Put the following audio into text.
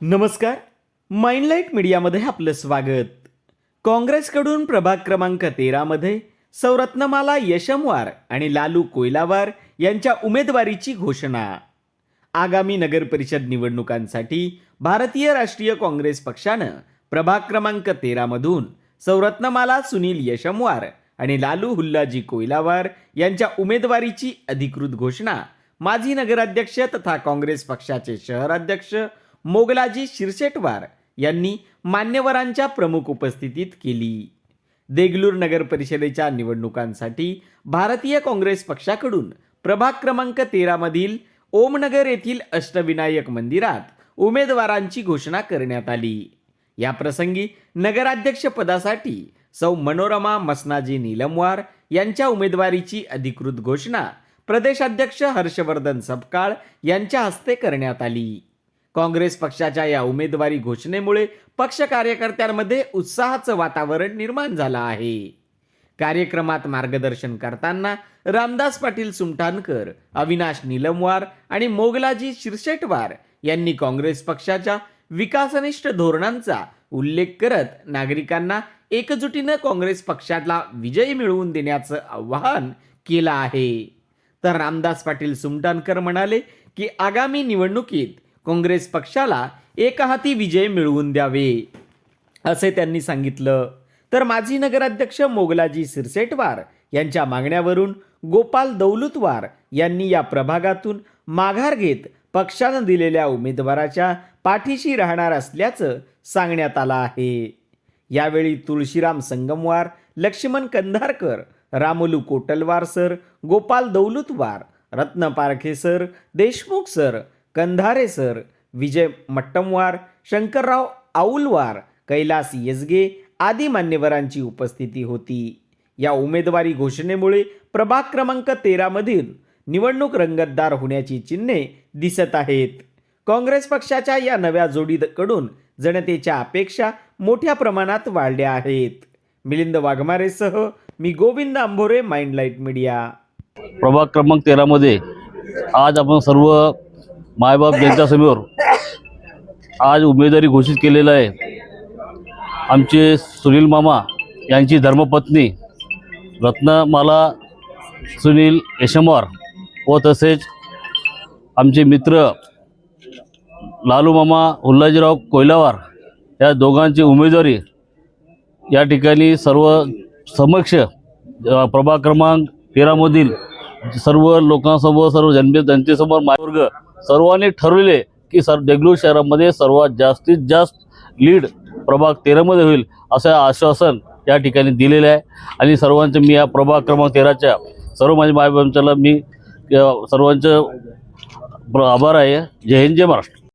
नमस्कार. माइंडलाईट मीडियामध्ये आपलं स्वागत. काँग्रेसकडून प्रभाग क्रमांक तेरामध्ये सौरत्नमाला यशमवार आणि लालू कोयलावार यांच्या उमेदवारीची घोषणा. आगामी नगरपरिषद निवडणुकांसाठी भारतीय राष्ट्रीय काँग्रेस पक्षानं प्रभाग क्रमांक तेरामधून सौरत्नमाला सुनील यशमवार आणि लालू हुल्लाजी कोयलावार यांच्या उमेदवारीची अधिकृत घोषणा माजी नगराध्यक्ष तथा काँग्रेस पक्षाचे शहराध्यक्ष मोगलाजी शिरसेटवार यांनी मान्यवरांच्या प्रमुख उपस्थितीत केली. देगलूर नगर परिषदेच्या निवडणुकांसाठी भारतीय काँग्रेस पक्षाकडून प्रभाग क्रमांक तेरामधील ओमनगर येथील अष्टविनायक मंदिरात उमेदवारांची घोषणा करण्यात आली. या प्रसंगी नगराध्यक्षपदासाठी सौ मनोरमा मसनाजी निलमवार यांच्या उमेदवारीची अधिकृत घोषणा प्रदेशाध्यक्ष हर्षवर्धन सपकाळ यांच्या हस्ते करण्यात आली. काँग्रेस पक्षाच्या या उमेदवारी घोषणेमुळे पक्ष कार्यकर्त्यांमध्ये उत्साहाचं वातावरण निर्माण झालं आहे. कार्यक्रमात मार्गदर्शन करताना रामदास पाटील सुमटानकर अविनाश निलमवार आणि मोगलाजी शिरशेटवार यांनी काँग्रेस पक्षाच्या विकासनिष्ठ धोरणांचा उल्लेख करत नागरिकांना एकजुटीनं काँग्रेस पक्षाला विजय मिळवून देण्याचं आवाहन केलं आहे. तर रामदास पाटील सुमटानकर म्हणाले की आगामी निवडणुकीत काँग्रेस पक्षाला एकहाती विजय मिळवून द्यावे असे त्यांनी सांगितलं. तर माजी नगराध्यक्ष मोगलाजी सिरसेटवार यांच्या मागण्यावरून गोपाल दौलतवार यांनी या प्रभागातून माघार घेत पक्षानं दिलेल्या उमेदवाराच्या पाठीशी राहणार असल्याचं सांगण्यात आलं आहे. यावेळी Tulshiram Sangamwar Laxman Kandharkar Ramolu Kotalwar sir Gopal Daulatwar Ratna Parkhe sir Deshmukh sir Kandhare sir Vijay Mattamwar Shankarrao Aulwar Kailas Yesge आदी मान्यवरांची उपस्थिती होती. या उमेदवारी घोषणेमुळे प्रभाग क्रमांक तेरामधील निवडणूक रंगतदार होण्याची चिन्हे दिसत आहेत. काँग्रेस पक्षाच्या या नव्या जोडीकडून जनतेच्या अपेक्षा मोठ्या प्रमाणात वाढल्या आहेत. मिलिंद वाघमारेसह मी गोविंद आंभोरे माइंडलाईट मीडिया. प्रभाग क्रमांक तेरामध्ये आज आपण सर्व मायबाप जनतासमोर आज उमेदवारी घोषित केलेलं आहे. आमचे सुनील मामा यांची धर्मपत्नी रत्नमाला सुनील यशमवार व तसेच आमचे मित्र लालू मामा उल्लाजीराव कोयलावार या दोघांची उमेदवारी या ठिकाणी सर्व समक्ष प्रभाग क्रमांक तेरामधील सर्व लोकांसमोर सर्व जनते जनतेसमोर मायवर्ग सर्वांनी ठरविले की सर देगलूर शहरामध्ये सर्वात जास्तीत जास्त लीड प्रभाग तेरामध्ये होईल असं आश्वासन या ठिकाणी दिलेलं आहे. आणि सर्वांचं मी या प्रभाग क्रमांक तेराच्या सर्व माझ्या मायबाबांच्याला मी सर्वांचं आभार आहे. जय हिंद जय महाराष्ट्र.